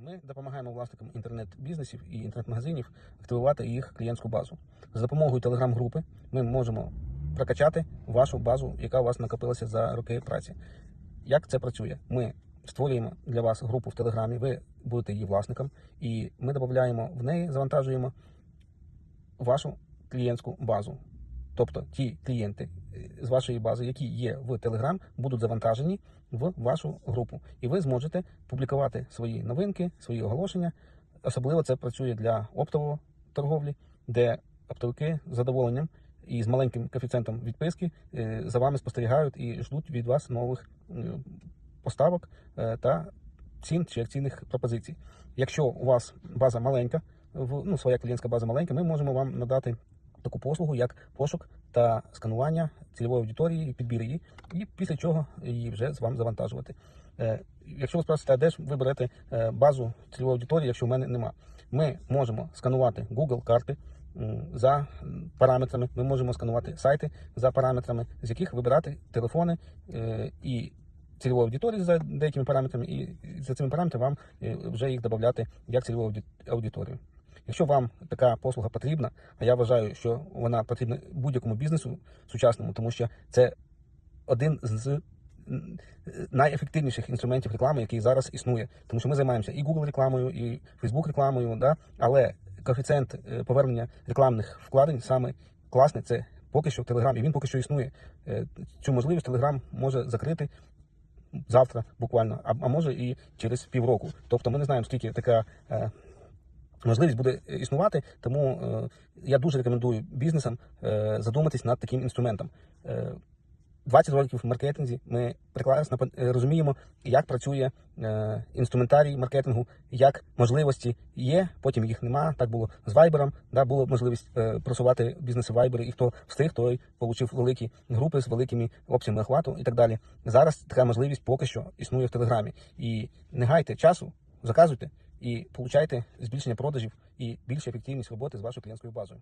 Ми допомагаємо власникам інтернет-бізнесів і інтернет-магазинів активувати їх клієнтську базу. За допомогою телеграм-групи ми можемо прокачати вашу базу, яка у вас накопилася за роки праці. Як це працює? Ми створюємо для вас групу в Телеграмі, ви будете її власником, і ми додаємо в неї, завантажуємо вашу клієнтську базу. Тобто ті клієнти е, з вашої бази, які є в Telegram, будуть завантажені в вашу групу, і ви зможете публікувати свої новинки, свої оголошення. Особливо це працює для оптової торговлі, де оптовики з задоволенням і з маленьким коефіцієнтом відписки е, за вами спостерігають і ждуть від вас нових поставок е, та цін чи акційних пропозицій. Якщо у вас база маленька, ну, своя клієнтська база маленька, ми можемо вам надати таку послугу, як пошук та сканування цільової аудиторії, підбір її, і після чого її вже з вам завантажувати. Е, Якщо ви спросите, де ж ви берете е, базу цільової аудиторії, якщо в мене нема, ми можемо сканувати Google карти за параметрами. Ми можемо сканувати сайти за параметрами, з яких вибирати телефони е, і цільової аудиторії за деякими параметрами, і за цими параметрами вам вже їх додати як цільову аудиторію. Якщо вам така послуга потрібна, а я вважаю, що вона потрібна будь-якому бізнесу сучасному, тому що це один з найефективніших інструментів реклами, який зараз існує. Тому що ми займаємося і Google рекламою, і Facebook рекламою, да? але коефіцієнт е, повернення рекламних вкладень саме класний. Це поки що Telegram, і він поки що існує. Е, Цю можливість Telegram може закрити завтра, буквально, а, а може і через півроку. Тобто ми не знаємо, скільки така. е, Можливість буде існувати, тому е, я дуже рекомендую бізнесам е, задуматись над таким інструментом. Е, 20 років в маркетинзі ми прекрасно е, розуміємо, як працює е, інструментарій маркетингу, як можливості є, потім їх нема. Так було з Viber, да, було можливість е, просувати бізнеси Viber, і хто встиг, той отримав великі групи з великими опціями охвату і так далі. Зараз така можливість поки що існує в Телеграмі. І не гайте часу, заказуйте і получайте збільшення продажів і більшу ефективність роботи з вашою клієнтською базою.